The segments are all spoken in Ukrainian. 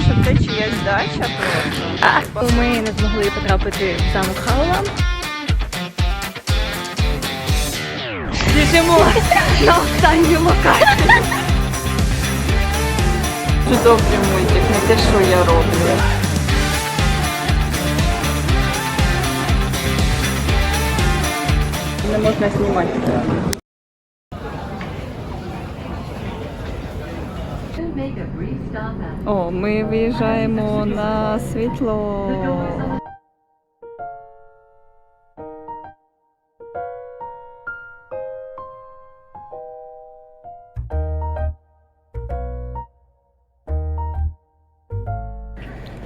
Що це чиясь дача просто. Ми не змогли потрапити в замок Хаула. Біжимо на останню локацію. Чудовий мультик, не те, що я роблю. Не можна знімати. О, ми виїжджаємо на світло.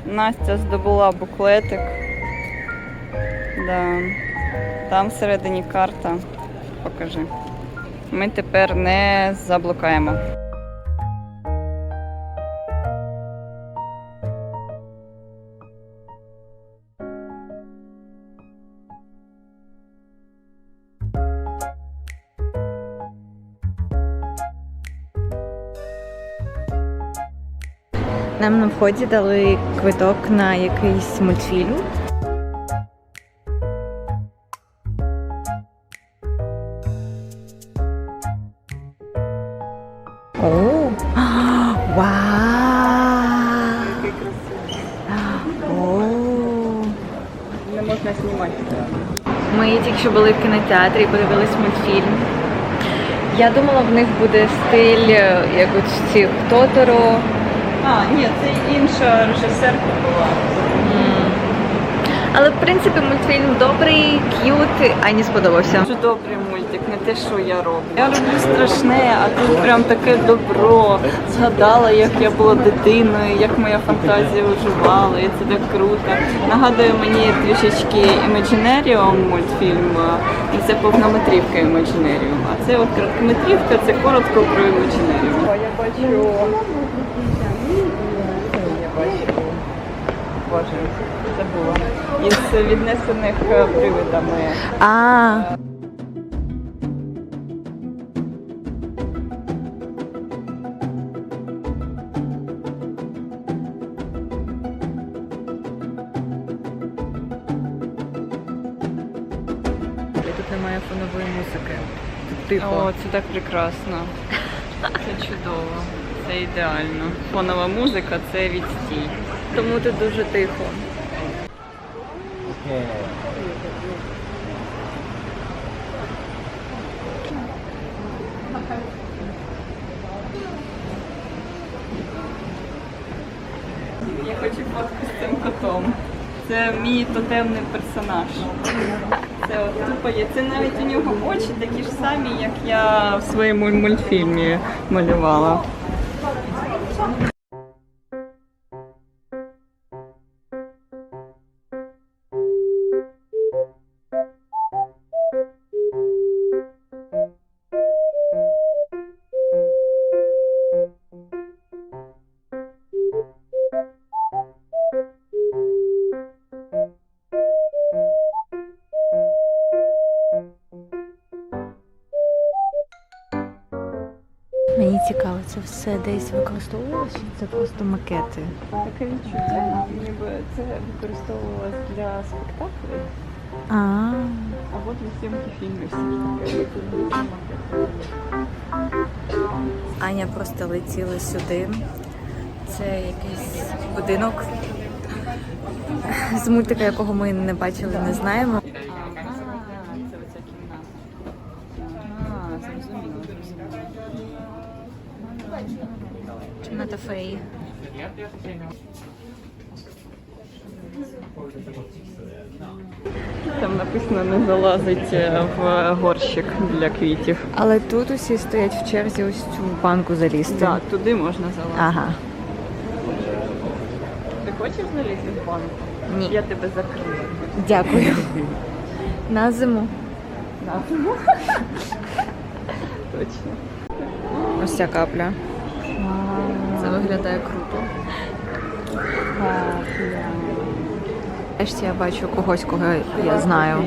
Настя здобула буклетик. Да. Там всередині карта. Покажи. Ми тепер не заблукаємо. Нам на вході дали квиток на якийсь мультфільм. О, вау! Не можна знімати. Ми тільки що були в кінотеатрі і подивились мультфільм. Я думала, в них буде стиль, як от ці Тоторо. А, ні, це інша режисерка була. Але в принципі мультфільм добрий, к'ют, Ані сподобався. Дуже добрий мультик, не те, що я роблю. Я роблю страшне, а тут прям таке добро. Згадала, як я була дитиною, як моя фантазія оживала, і це так круто. Нагадує мені трішечки Imaginarium мультфільм, і це повнометрівка Imaginarium. А це от короткометрівка, це коротко про Imaginarium. О, я бачу. Я бачу. Боже, забула. Із віднесених е, привидами. А, тут немає фонової музики. Тихо. О, це так прекрасно. Це чудово. Це ідеально. Фонова музика це відстій. Тому тут дуже тихо. Я хочу фотку з цим котом. Це мій тотемний персонаж. Це тупо є. Це навіть у нього очі такі ж самі, як я в своєму мультфільмі малювала. Це все десь використовувалося, чи це просто макети. Таке відчуття, ніби це використовувалось для спектаклів А, або для зйомки фільмів. Аня просто летіла сюди. Це якийсь будинок з мультика, якого ми не бачили, не знаємо. Там написано не залазить е, в горщик для квітів. Але тут усі стоять в черзі ось цю банку залізти. Так, туди можна залазити. Ага. Ти хочеш залізти в банку? Ні. Я тебе закрию. Дякую. На зиму. На. зиму. Точно. Ось ця капля. Це виглядає круто. Нарешті я бачу когось, кого я знаю.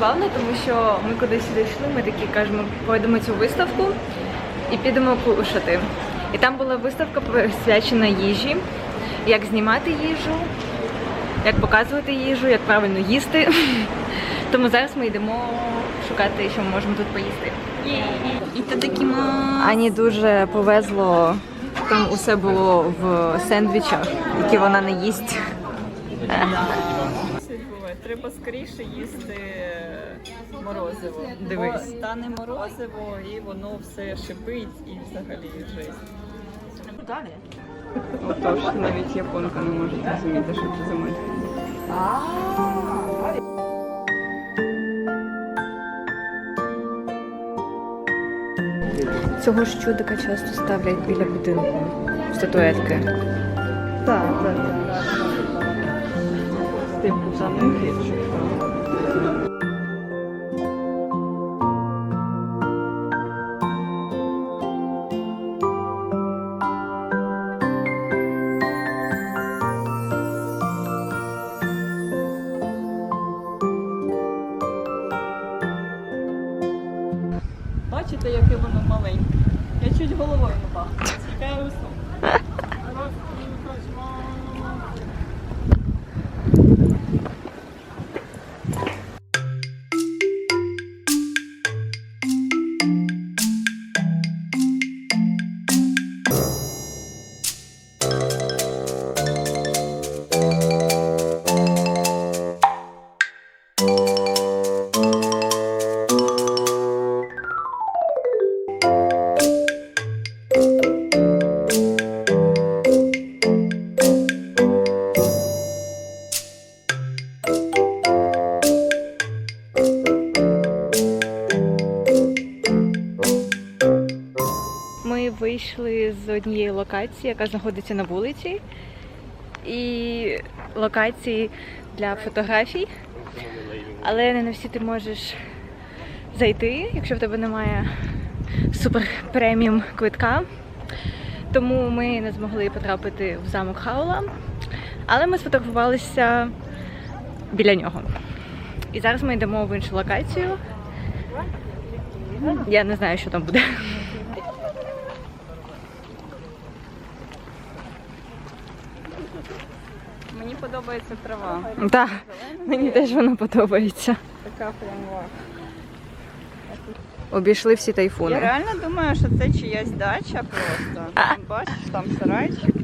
Забавно, тому що ми кудись сюди йшли, ми такі кажемо, пойдемо цю виставку і підемо кушати. І там була виставка присвячена їжі, як знімати їжу, як показувати їжу, як правильно їсти. Тому зараз ми йдемо шукати, що ми можемо тут поїсти. І ти такі Ані дуже повезло, там усе було в сендвічах, які вона не їсть. Треба скоріше їсти морозиво. Дивись. Бо Стане морозиво і воно все шипить і взагалі жесть. Отож, навіть японка не може зрозуміти, що це за мультфільм. Цього ж чудика часто ставлять біля будинку. Статуетки. Так, так, так. Типу там гірше. Бачите, Я вийшли з однієї локації, яка знаходиться на вулиці, і локації для фотографій. Але не на всі ти можеш зайти, якщо в тебе немає супер преміум квитка. Тому ми не змогли потрапити в замок Хаула. Але ми сфотографувалися біля нього. І зараз ми йдемо в іншу локацію. Я не знаю, що там буде. Мені подобається трава. Так, мені теж вона подобається. Така прям вау. Обійшли всі тайфуни. Я реально думаю, що це чиясь дача просто. Бачиш, там сарайчик.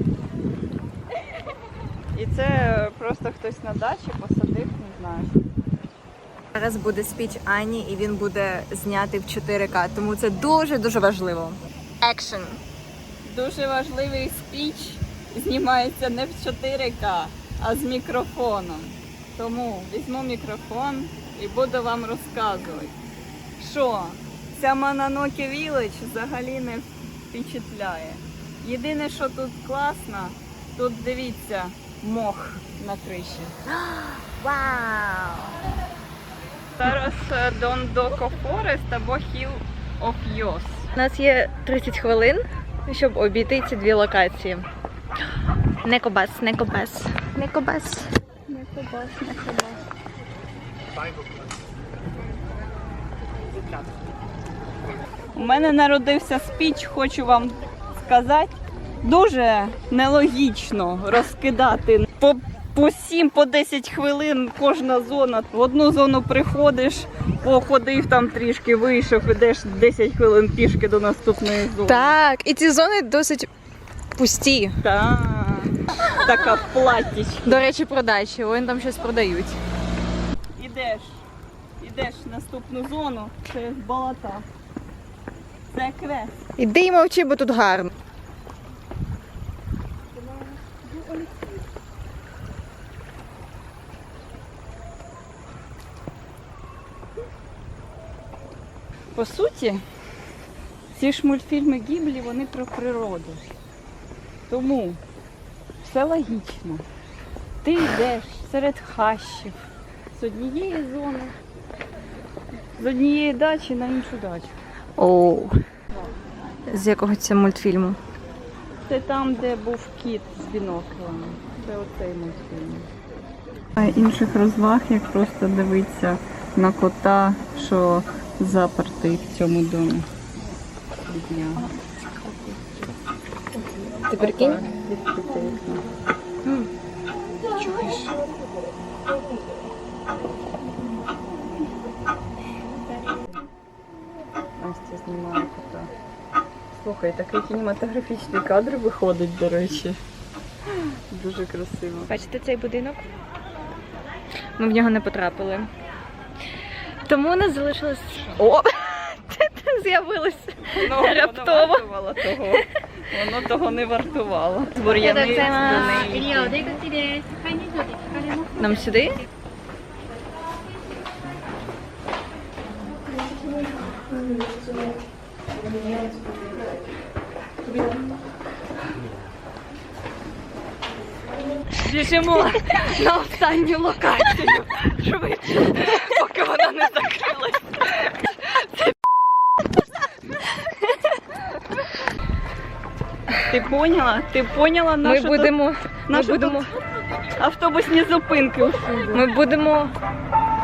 І це просто хтось на дачі посадив, не знаю. Зараз буде спіч Ані, і він буде знятий в 4К, тому це дуже дуже важливо. Екшн. Дуже важливий спіч знімається не в 4К, а з мікрофоном. Тому візьму мікрофон і буду вам розказувати, що ця Мононокі Village взагалі не впечатляє. Єдине, що тут класно, тут дивіться мох на криші. Вау! Зараз е, Дондоко Форест або Hill of Yos. У нас є 30 хвилин, щоб обійти ці дві локації. Некобас, некобас, некобас. Не побач, не побач. У мене народився спіч, хочу вам сказати. Дуже нелогічно розкидати по, по 7 по 10 хвилин кожна зона. В одну зону приходиш, походив там трішки, вийшов, ідеш 10 хвилин пішки до наступної зони. Так, і ці зони досить пусті. Та, така платіч. До речі, продачі, вони там щось продають. Ідеш, ідеш в наступну зону, це болота. Це квест. Іди і мовчи, бо тут гарно. По суті, ці ж мультфільми Гіблі, вони про природу. Тому все логічно. Ти йдеш серед хащів з однієї зони, з однієї дачі на іншу дачу. Оу. З якого це мультфільму? Це там, де був кіт з біноклем. Це оцей мультфільм. А інших розваг, як просто дивитися на кота, що запертий в цьому домі. Ти прикинь? Відкрите вікно. Настя знімає кота. Слухай, такий кінематографічний кадр виходить, до речі. Дуже красиво. Бачите цей будинок? Ми в нього не потрапили. Тому у нас залишилось. О! З'явилось раптово. вартувало того. Воно того не вартувало. Бур'яни здоненькі. Нам сюди? Біжимо на останню локацію швидше, поки вона не закрилась. Ти поняла? Ти поняла Ми нашу тут- будемо, ми нашу будемо, автобусні зупинки усюди. ми будемо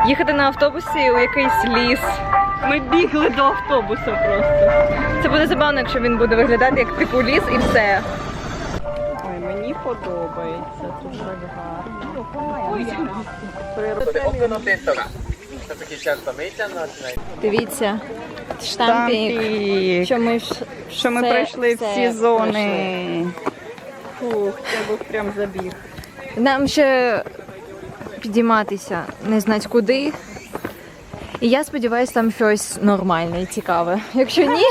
їхати на автобусі у якийсь ліс. Ми бігли до автобуса просто. Це буде забавно, якщо він буде виглядати як типу ліс і все. Ой, мені подобається. Тут так гарно.奥のテントが Дивіться, штампік, штампік. що ми ж що ми все, пройшли все всі зони. Фух, це був прям забіг. Нам ще підійматися, не знати куди. І я сподіваюся, там щось нормальне і цікаве. Якщо ні,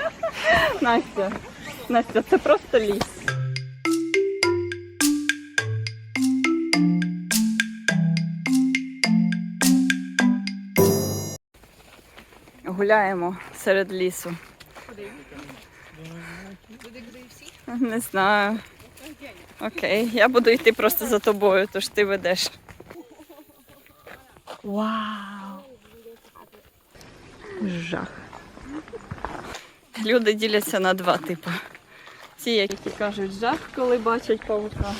Настя, Настя, це просто ліс. Гуляємо серед лісу. Не знаю. Окей, я буду йти просто за тобою, тож ти ведеш. Вау! Жах. Люди діляться на два типи. Ті, які кажуть жах, коли бачать павука,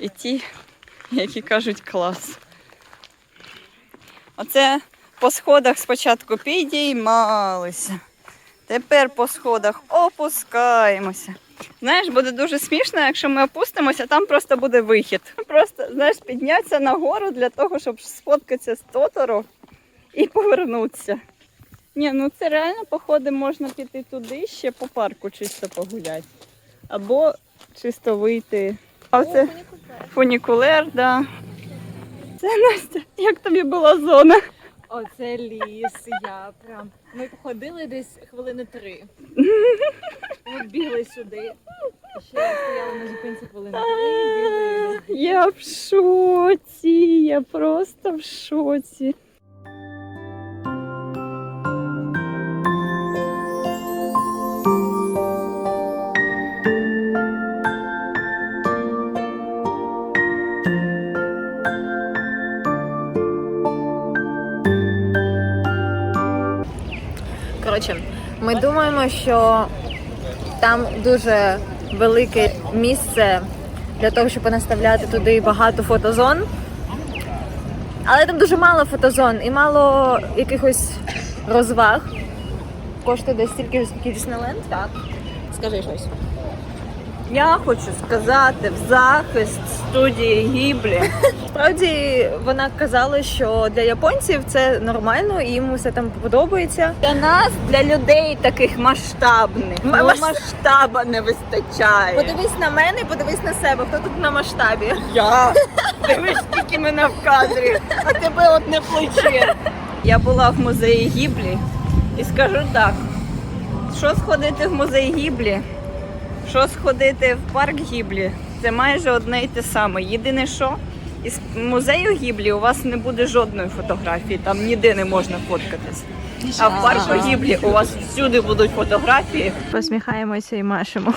і ті, які кажуть клас. Оце по сходах спочатку підіймалися. Тепер по сходах опускаємося. Знаєш, буде дуже смішно, якщо ми опустимося, там просто буде вихід. Просто знаєш, піднятися нагору для того, щоб сфоткатися з Тоторо і повернутися. Ні, ну це реально, походи, можна піти туди ще по парку чисто погуляти. Або чисто вийти. А це фунікулер, да. Це Настя, як тобі була зона? Оце ліс. Я прям. Ми походили десь хвилини три. Ми бігли сюди. Ще стояли на зупинці хвилини три, бігли. Я в шоці, я просто в шоці. Думаємо, що там дуже велике місце для того, щоб наставляти туди багато фотозон. Але там дуже мало фотозон і мало якихось розваг. Коштує десь стільки скільки Діснейленд? Так. Скажи щось. Я хочу сказати в захист студії Гіблі. Справді вона казала, що для японців це нормально і їм все там подобається. Для нас, для людей таких масштабних, ну, масштаба не вистачає. Подивись на мене, подивись на себе. Хто тут на масштабі? Я дивись, тільки мене в кадрі, а тебе от не плече. Я була в музеї Гіблі і скажу так: що сходити в музей Гіблі, що сходити в парк Гіблі, це майже одне й те саме. Єдине, що із музею Гіблі у вас не буде жодної фотографії, там ніде не можна фоткатись. А в парку Гіблі у вас всюди будуть фотографії. Посміхаємося і машемо.